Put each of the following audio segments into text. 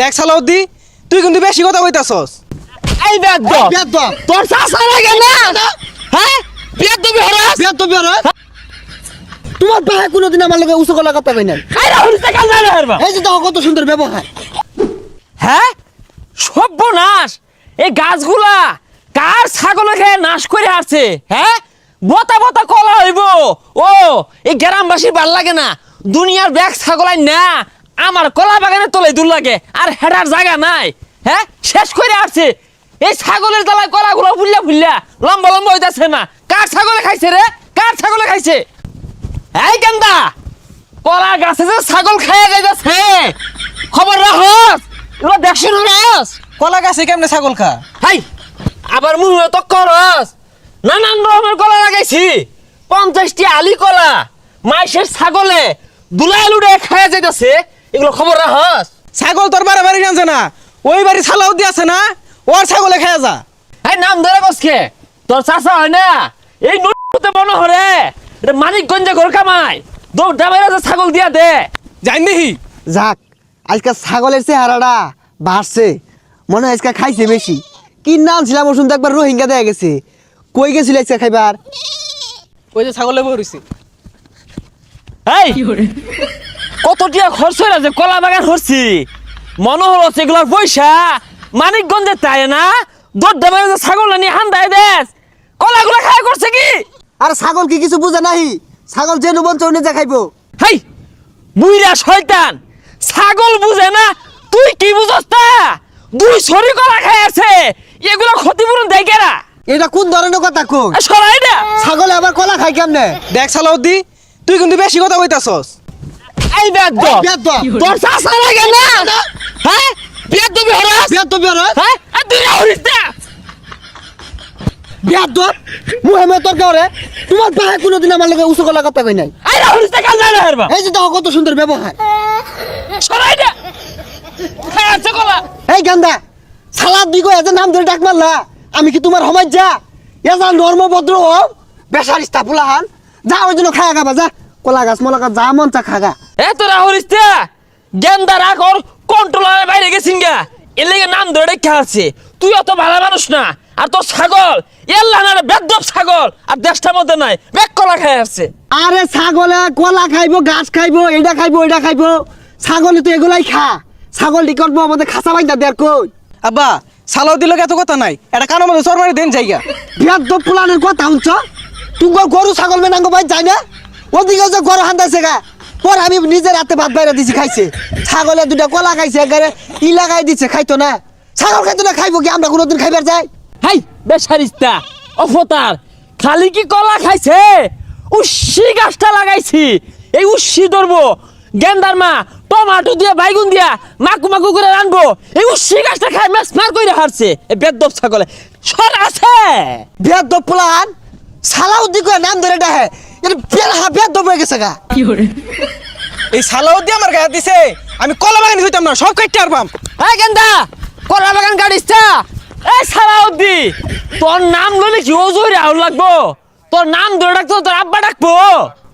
দেখ সালাউদ্দি তুই কিন্তু বেশি কথা কইতাছস। এই বেদ বেদ তোর চাষা লাগে না? হ্যাঁ? বেদ দবি হরাস? বেদ তো বের তোমার ভাই কোনোদিন আমার লগে উঁচু গলা কথা কই এই রাহুল থেকে কাল না হারবা। এই যে দেখো কত সুন্দর ব্যবহার। হ্যাঁ? সর্বনাশ। এই গাছগুলা কার ছাগল খেয়ে নাশ করে আসছে হ্যাঁ? বতা বতা কলা হইব। ও এই গ্রামবাসী ভালো লাগে না। দুনিয়ার ব্যাগ ছাগলাই না। আমার কলা বাগানে তলে দূর লাগে, আর হেডার জায়গা নাই। হ্যাঁ? শেষ করে আসছে। এই ছাগলের তলায় কলাগুলো ফুললা ফুললা লম্বা লম্বা হইতাছে না। কার ছাগলে খাইছে রে? কার ছাগলে খাইছে? এই গেন্দা! কলা গাছে যে ছাগল খাইয়া যাইতেছে। খবর রাখস। এগুলো দেখছ না কলা গাছে কেমনে ছাগল খা? হাই! আবার মুহে তো করস। নানান রকমের কলা লাগাইছি। পঞ্চাশটি আলি কলা। মাইসের ছাগলে দুলাই লুড়ে খাইয়া যাইতেছে। এগুলো খবর রাখস। ছাগল তোর বারে বাড়ি জানছে না? ওই বাড়ি সালাউদ্দি আছে না? ওর ছাগলে খেয়ে যা। এই নাম ধরে বসকে তোর চাষা হয় না? এই নদীতে মনে হরে। মানিকগঞ্জে ঘর কামাই। দৌড় ডাবাইরা যে ছাগল দিয়া দে। জানি দেখি। যাক আজকে ছাগলের চেহারাটা বাড়ছে। মনে হয় আজকে খাইছে বেশি। কি নাম ছিলাম ওষুধ একবার রোহিঙ্গা দেয়া গেছে। কই গেছিল আজকে খাইবার? ওই যে ছাগলে বইছি এই! কত টিয়া খরচ হয়ে যে কলা বাগান হরছি? মনে হলো সেগুলার পয়সা মানিকগঞ্জে তাই না? দৌড় ডাবাইরা যে ছাগল নিয়ে হান্দায় দেশ। কলাগুলা খায় করছে কি? আর ছাগল কি কিছু বুঝে নাই ছাগল যে নুবন চৌনে যা খাইবো। হাই বুইরা শয়তান। ছাগল বুঝে না তুই কি বুঝস তা? দুই ছড়ি কলা খাই আছে এগুলো ক্ষতিপূরণ দেয় কেরা? এটা কোন ধরনের কথা এ সরাই না ছাগলে আবার কলা খাই কেমনে? দেখ সালাউদ্দি তুই কিন্তু বেশি কথা কইতাছস। এই বেদ বেদ তোর চাষা লাগে না? হ্যাঁ? বেদ দবি হরাস বেদ তো বের হ্যাঁ। আর তুই হরিস না মুহেমে তোর তোমার ভাই কোনোদিন আমার লগে উঁচু গলা কথা কই নাই? হরিস না কাল না হারবা এই যে দেখো কত সুন্দর ব্যবহার। সরাই আছে কলা এই গান্দা সালাদ দিগো এত নাম ধরে ডাক মারলা। আমি কি তোমার সমাজ যা? এজা নর্ম ভদ্র ও বেসার ইস্তাফুলাহান যা ওই জন্য খায়া খাবা যা। কলা গাছ মলা গাছ যা মন চা খাগা। এ তোরা হরিস না গেন্দা রাখ ওর কন্ট্রোলারের বাইরে গেছিন গা। এর লেগে নাম ধরে রেখে আছে তুই অত ভালো মানুষ না আর তোর ছাগল এর লানার বেদব ছাগল আর দেশটার মধ্যে নাই বেক কলা খাই আসছে। আরে ছাগলে কলা খাইবো গাছ খাইবো এটা খাইবো এটা খাইবো। ছাগলে তো এগুলাই খা। ছাগল করব আমাদের খাসা বাইন্দা দেখ কই? আব্বা সালাউদ্দির লোক এত কথা নাই। এটা কারও মধ্যে চরমারি দেন জায়গা। দো পুলানের কথা শুনছ? তুই গরু ছাগল মেনাঙ্গ ভাই যাই না? ওদিকে যে গরু হান্দাইছে গা। পর আমি নিজের হাতে ভাত বাইরে দিছি খাইছে। ছাগলে দুটা কলা খাইছে একেবারে ই লাগাই দিছে খাইতো না। ছাগল খাইতো না খাইবো কি? আমরা কোনোদিন খাইবার যাই? হাই বেসারিস্তা অফতার খালি কি কলা খাইছে? উচ্ছি গাছটা লাগাইছি এই উচ্ছি ধরবো। গেন্দার মা টমাটো দিয়ে বাইগুন দিয়া মাকু মাকু করে রানবো। এই উচ্ছি গাছটা খাই ম্যাচ মার করে হারছে। এই বেদব ছাগলে সর আছে। দো পুলান সালাউদ্দি করে নাম ধরে ডাহে। হয়ে গা এই আমার গায়ে দিছে আমি কলা বাগানি হইতাম না সব কাটতে পারবাম এই গেন্দা কলা বাগান গাড়িসটা তোর নাম লইলে কি ওজোরে আউল লাগবো তোর নাম ধরে ডাকতো তোর আব্বা ডাকবো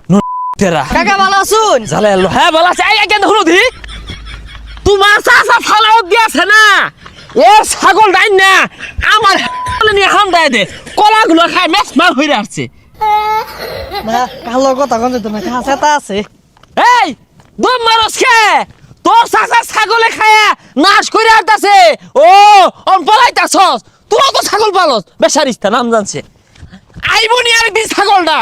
ন- তেরা কাকা ভালো আছুন জালে এলো হ্যাঁ বলা আছে এই কেন হলো দি তোমার দিয়েছে না এ ছাগল ডাইন না আমার নিয়ে হাম দেয় দে কলাগুলো খায় ম্যাচ মার হয়ে আসছে না কালোর কথা কোন তুমি কাছে তা আছে। এই, দম মারস খে তোর সাসা ছাগলে খায়া নাশ করে আসতেছে ও অন পলাইতাছস তুই তো ছাগল পালস। বেচারিস্তা, নাম জানছে। আইবনি আরেকদিন ছাগলটা।